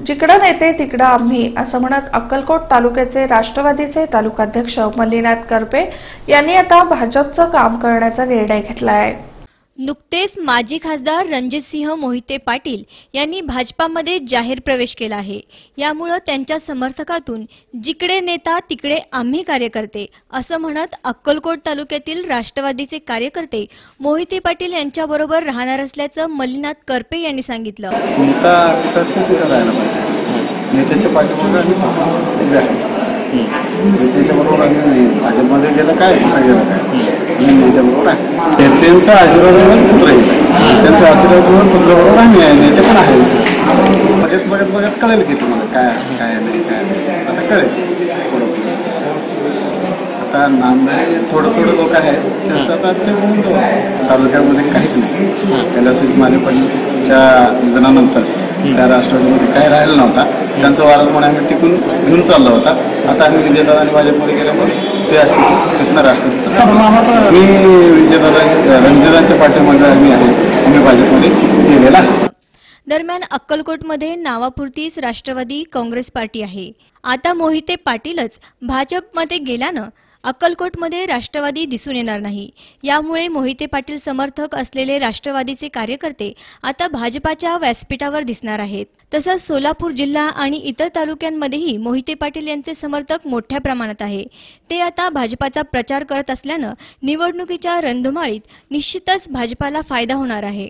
जिकडं नेते तिकडं आम्ही असं म्हणत अक्कलकोट तालुक्याचे राष्ट्रवादीचे तालुकाध्यक्ष मल्लीनाथ करपे यांनी आता भाजपचं काम करण्याचा निर्णय घेतला आहे नुकतेच माजी खासदार रणजितसिंह मोहिते पाटील यांनी भाजपामध्ये जाहीर प्रवेश केला आहे. यामुळं त्यांच्या समर्थकातून जिकडे नेता तिकडे आम्ही कार्यकर्ते असं म्हणत अक्कलकोट तालुक्यातील राष्ट्रवादीचे कार्यकर्ते मोहिते पाटील यांच्याबरोबर राहणार असल्याचं मल्लीनाथ करपे यांनी सांगितलं. काय? नेत्याबरोबर आहे नेत्यांचा आशीर्वादामुळेच पुत्र येईल त्यांच्या आशीर्वादामुळे पुत्राबरोबर आम्ही आहे नेते पण आहे. बघत बघत बघत कळेल की तुम्हाला काय काय नाही काय नाही. आता कळेल. आता नामदारी थोडं थोडं लोक आहेत. त्यांचं आता ते होऊन तालुक्यामध्ये काहीच नाही. कैलासवासी माने निधनानंतर त्या राष्ट्रवादीमध्ये काही राहिला नव्हता. त्यांचा वारस म्हणून आम्ही टिकून घेऊन चालला होता. आता आम्ही विजयदादा आणि भाजपमध्ये गेल्यामुळे ते कृष्ण राष्ट्रवादीचं मी विजयदादा रणजितांच्या पाठीमागे आम्ही आहे. आम्ही भाजपमध्ये गेलेला दरम्यान अक्कलकोटमध्ये नावापुरतीच राष्ट्रवादी काँग्रेस पार्टी आहे. आता मोहिते पाटीलच भाजपमध्ये गेल्यानं अक्कलकोटमध्ये राष्ट्रवादी दिसून येणार नाही. यामुळे मोहिते पाटील समर्थक असलेले राष्ट्रवादीचे कार्यकर्ते आता भाजपाच्या व्यासपीठावर दिसणार आहेत. तसंच सोलापूर जिल्हा आणि इतर तालुक्यांमध्येही मोहिते पाटील यांचे समर्थक मोठ्या प्रमाणात आहे. ते आता भाजपाचा प्रचार करत असल्यानं निवडणुकीच्या रणधुमाळीत निश्चितच भाजपाला फायदा होणार आहे.